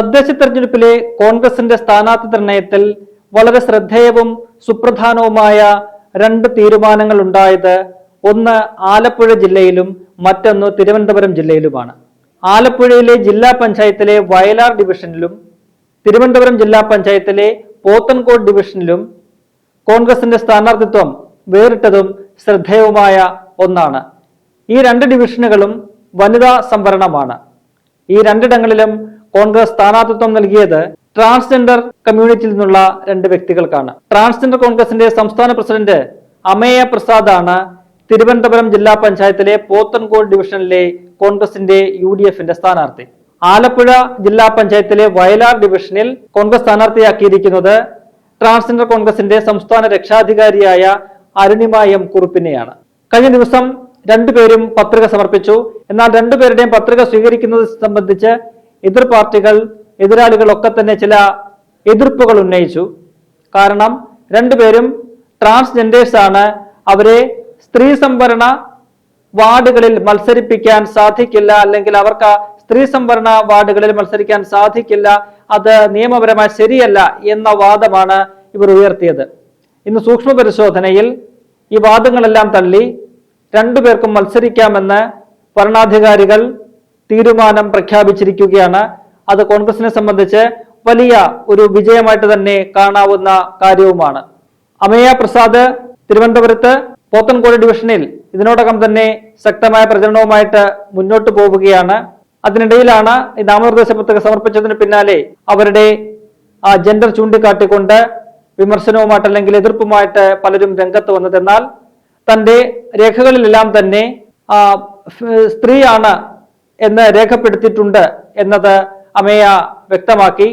തദ്ദേശ തെരഞ്ഞെടുപ്പിലെ കോൺഗ്രസിന്റെ സ്ഥാനാർത്ഥി നിർണയത്തിൽ വളരെ ശ്രദ്ധേയവും സുപ്രധാനവുമായ രണ്ട് തീരുമാനങ്ങൾ ഉണ്ടായത് ഒന്ന് ആലപ്പുഴ ജില്ലയിലും മറ്റൊന്ന് തിരുവനന്തപുരം ജില്ലയിലുമാണ്. ആലപ്പുഴയിലെ ജില്ലാ പഞ്ചായത്തിലെ വയലാർ ഡിവിഷനിലും തിരുവനന്തപുരം ജില്ലാ പഞ്ചായത്തിലെ പോത്തൻകോട് ഡിവിഷനിലും കോൺഗ്രസിന്റെ സ്ഥാനാർത്ഥിത്വം വേറിട്ടതും ശ്രദ്ധേയവുമായ ഒന്നാണ്. ഈ രണ്ട് ഡിവിഷനുകളും വനിതാ സംവരണമാണ്. ഈ രണ്ടിടങ്ങളിലും കോൺഗ്രസ് സ്ഥാനാർത്ഥിത്വം നൽകിയത് ട്രാൻസ്ജെൻഡർ കമ്മ്യൂണിറ്റിയിൽ നിന്നുള്ള രണ്ട് വ്യക്തികൾക്കാണ്. ട്രാൻസ്ജെൻഡർ കോൺഗ്രസിന്റെ സംസ്ഥാന പ്രസിഡന്റ് അമേയ പ്രസാദ് ആണ് തിരുവനന്തപുരം ജില്ലാ പഞ്ചായത്തിലെ പോത്തൻകോട് ഡിവിഷനിലെ കോൺഗ്രസിന്റെ യു ഡി എഫിന്റെ സ്ഥാനാർത്ഥി. ആലപ്പുഴ ജില്ലാ പഞ്ചായത്തിലെ വയലാർ ഡിവിഷനിൽ കോൺഗ്രസ് സ്ഥാനാർത്ഥിയാക്കിയിരിക്കുന്നത് ട്രാൻസ്ജെൻഡർ കോൺഗ്രസിന്റെ സംസ്ഥാന രക്ഷാധികാരിയായ അരുണിമ എം കുറുപ്പിനെയാണ്. കഴിഞ്ഞ ദിവസം രണ്ടുപേരും പത്രിക സമർപ്പിച്ചു. എന്നാൽ രണ്ടുപേരുടെയും പത്രിക സ്വീകരിക്കുന്നത് സംബന്ധിച്ച് എതിർ പാർട്ടികൾ എതിരാളികളൊക്കെ തന്നെ ചില എതിർപ്പുകൾ ഉന്നയിച്ചു. കാരണം രണ്ടുപേരും ട്രാൻസ്ജെൻഡേഴ്സ് ആണ്. അവരെ സ്ത്രീ സംവരണ വാർഡുകളിൽ മത്സരിപ്പിക്കാൻ സാധിക്കില്ല. അല്ലെങ്കിൽ അവർക്ക് സ്ത്രീ സംവരണ വാർഡുകളിൽ മത്സരിക്കാൻ സാധിക്കില്ല. അത് നിയമപരമായി ശരിയല്ല എന്ന വാദമാണ് ഇവർ ഉയർത്തിയത്. ഇന്ന് സൂക്ഷ്മ പരിശോധനയിൽ ഈ വാദങ്ങളെല്ലാം തള്ളി രണ്ടുപേർക്കും മത്സരിക്കാമെന്ന് ഭരണാധികാരികൾ തീരുമാനം പ്രഖ്യാപിച്ചിരിക്കുകയാണ്. അത് കോൺഗ്രസിനെ സംബന്ധിച്ച് വലിയ ഒരു വിജയമായിട്ട് തന്നെ കാണാവുന്ന കാര്യവുമാണ്. അമേയ പ്രസാദ് തിരുവനന്തപുരത്ത് പോത്തൻകോട് ഡിവിഷനിൽ ഇതിനോടകം തന്നെ ശക്തമായ പ്രചരണവുമായിട്ട് മുന്നോട്ട് പോവുകയാണ്. അതിനിടയിലാണ് ഈ നാമനിർദ്ദേശ പത്രിക സമർപ്പിച്ചതിന് പിന്നാലെ അവരുടെ ആ ജെൻഡർ ചൂണ്ടിക്കാട്ടിക്കൊണ്ട് വിമർശനവുമായിട്ട് അല്ലെങ്കിൽ എതിർപ്പുമായിട്ട് പലരും രംഗത്ത് വന്നത് എന്നാൽ തന്റെ രേഖകളിലെല്ലാം തന്നെ സ്ത്രീയാണ് എന്ന് രേഖപ്പെടുത്തിയിട്ടുണ്ട് എന്നത് അമേയ വ്യക്തമാക്കി.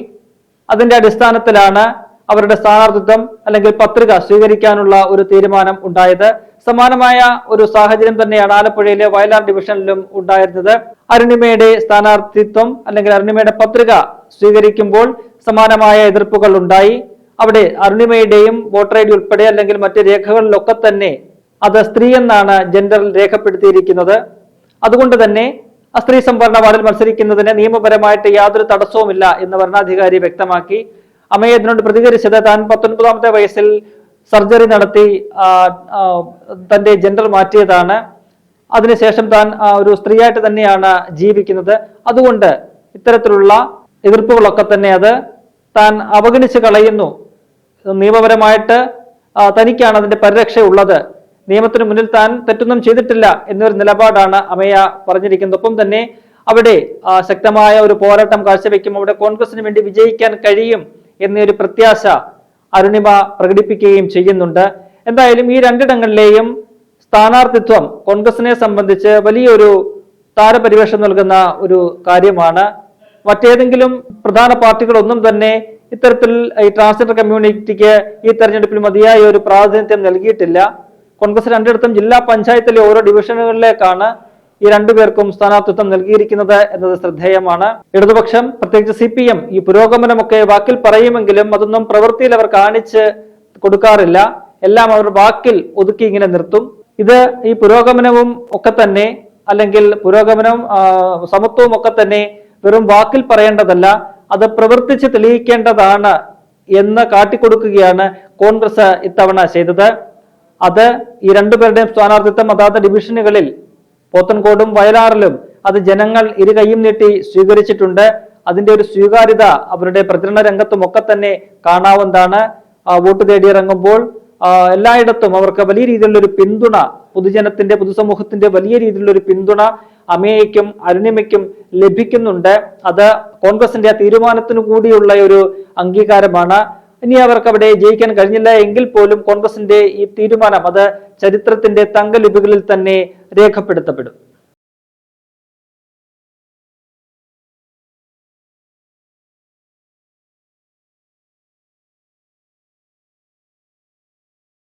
അതിന്റെ അടിസ്ഥാനത്തിലാണ് അവരുടെ സ്ഥാനാർത്ഥിത്വം അല്ലെങ്കിൽ പത്രിക സ്വീകരിക്കാനുള്ള ഒരു തീരുമാനം ഉണ്ടായത്. സമാനമായ ഒരു സാഹചര്യം തന്നെയാണ് ആലപ്പുഴയിലെ വയലാർ ഡിവിഷനിലും ഉണ്ടായിരുന്നത്. അരുണിമയുടെ സ്ഥാനാർത്ഥിത്വം അല്ലെങ്കിൽ അരുണിമയുടെ പത്രിക സ്വീകരിക്കുമ്പോൾ സമാനമായ എതിർപ്പുകൾ ഉണ്ടായി. അവിടെ അരുണിമയുടെയും വോട്ടർ ഐ ഡി ഉൾപ്പെടെ അല്ലെങ്കിൽ മറ്റ് രേഖകളിലൊക്കെ തന്നെ അത് സ്ത്രീ എന്നാണ് ജെൻഡറിൽ രേഖപ്പെടുത്തിയിരിക്കുന്നത്. അതുകൊണ്ട് തന്നെ സ്ത്രീ സംവരണ വാർഡിൽ മത്സരിക്കുന്നതിന് നിയമപരമായിട്ട് യാതൊരു തടസ്സവുമില്ല എന്ന് വരണാധികാരി വ്യക്തമാക്കി. അമ്മയെ ഇതിനോട് പ്രതികരിച്ചത് താൻ പത്തൊൻപതാമത്തെ വയസ്സിൽ സർജറി നടത്തി തന്റെ ജെൻഡർ മാറ്റിയതാണ്. അതിനുശേഷം താൻ ഒരു സ്ത്രീയായിട്ട് തന്നെയാണ് ജീവിക്കുന്നത്. അതുകൊണ്ട് ഇത്തരത്തിലുള്ള എതിർപ്പുകളൊക്കെ തന്നെ അത് താൻ അവഗണിച്ച് കളയുന്നു. നിയമപരമായിട്ട് തനിക്കാണ് അതിന്റെ പരിരക്ഷ ഉള്ളത് നിയമത്തിന് മുന്നിൽ താൻ തെറ്റൊന്നും ചെയ്തിട്ടില്ല എന്നൊരു നിലപാടാണ് അമയ പറഞ്ഞിരിക്കുന്നത്. ഒപ്പം തന്നെ അവിടെ ശക്തമായ ഒരു പോരാട്ടം കാഴ്ചവെക്കും. അവിടെ കോൺഗ്രസിന് വേണ്ടി വിജയിക്കാൻ കഴിയും എന്നൊരു പ്രത്യാശ അരുണിമ പ്രകടിപ്പിക്കുകയും ചെയ്യുന്നുണ്ട്. എന്തായാലും ഈ രണ്ടിടങ്ങളിലെയും സ്ഥാനാർത്ഥിത്വം കോൺഗ്രസിനെ സംബന്ധിച്ച് വലിയൊരു താരപരിവേഷം നൽകുന്ന ഒരു കാര്യമാണ്. മറ്റേതെങ്കിലും പ്രധാന പാർട്ടികളൊന്നും തന്നെ ഇത്തരത്തിൽ ഈ ട്രാൻസ്ജെൻഡർ കമ്മ്യൂണിറ്റിക്ക് ഈ തെരഞ്ഞെടുപ്പിൽ മതിയായ ഒരു പ്രാതിനിധ്യം നൽകിയിട്ടില്ല. കോൺഗ്രസ് രണ്ടിടത്തും ജില്ലാ പഞ്ചായത്തിലെ ഓരോ ഡിവിഷനുകളിലേക്കാണ് ഈ രണ്ടുപേർക്കും സ്ഥാനാർത്ഥിത്വം നൽകിയിരിക്കുന്നത് എന്നത് ശ്രദ്ധേയമാണ്. ഇടതുപക്ഷം പ്രത്യേകിച്ച് സി പി എം ഈ പുരോഗമനമൊക്കെ വാക്കിൽ പറയുമെങ്കിലും അതൊന്നും പ്രവൃത്തിയിൽ അവർ കാണിച്ച് കൊടുക്കാറില്ല. എല്ലാം അവർ വാക്കിൽ ഒതുക്കി ഇങ്ങനെ നിർത്തും. ഇത് ഈ പുരോഗമനവും ഒക്കെ തന്നെ അല്ലെങ്കിൽ പുരോഗമനവും സമത്വവും ഒക്കെ തന്നെ വെറും വാക്കിൽ പറയേണ്ടതല്ല അത് പ്രവർത്തിച്ച് തെളിയിക്കേണ്ടതാണ് എന്ന് കാട്ടിക്കൊടുക്കുകയാണ് കോൺഗ്രസ് ഇത്തവണ ചെയ്തത്. അത് ഈ രണ്ടുപേരുടെയും സ്ഥാനാർത്ഥിത്വം അതാത് ഡിവിഷനുകളിൽ പോത്തൻകോടും വയലാറിലും അത് ജനങ്ങൾ ഇരു കൈയും നീട്ടി സ്വീകരിച്ചിട്ടുണ്ട്. അതിന്റെ ഒരു സ്വീകാര്യത അവരുടെ പ്രചരണ രംഗത്തും ഒക്കെ തന്നെ കാണാവുന്നതാണ്. വോട്ട് തേടിയിറങ്ങുമ്പോൾ എല്ലായിടത്തും അവർക്ക് വലിയ രീതിയിലുള്ള ഒരു പിന്തുണ പൊതുജനത്തിന്റെ പൊതുസമൂഹത്തിന്റെ വലിയ രീതിയിലുള്ള ഒരു പിന്തുണ അമേയ്ക്കും അരുണിമയ്ക്കും ലഭിക്കുന്നുണ്ട്. അത് കോൺഗ്രസിന്റെ ആ തീരുമാനത്തിനു കൂടിയുള്ള ഒരു അംഗീകാരമാണ്. ഇനി അവർക്ക് അവിടെ ജയിക്കാൻ കഴിഞ്ഞില്ല എങ്കിൽ പോലും കോൺഗ്രസിന്റെ ഈ തീരുമാനം അത് ചരിത്രത്തിന്റെ തങ്കലിപികളിൽ തന്നെ രേഖപ്പെടുത്തപ്പെടും.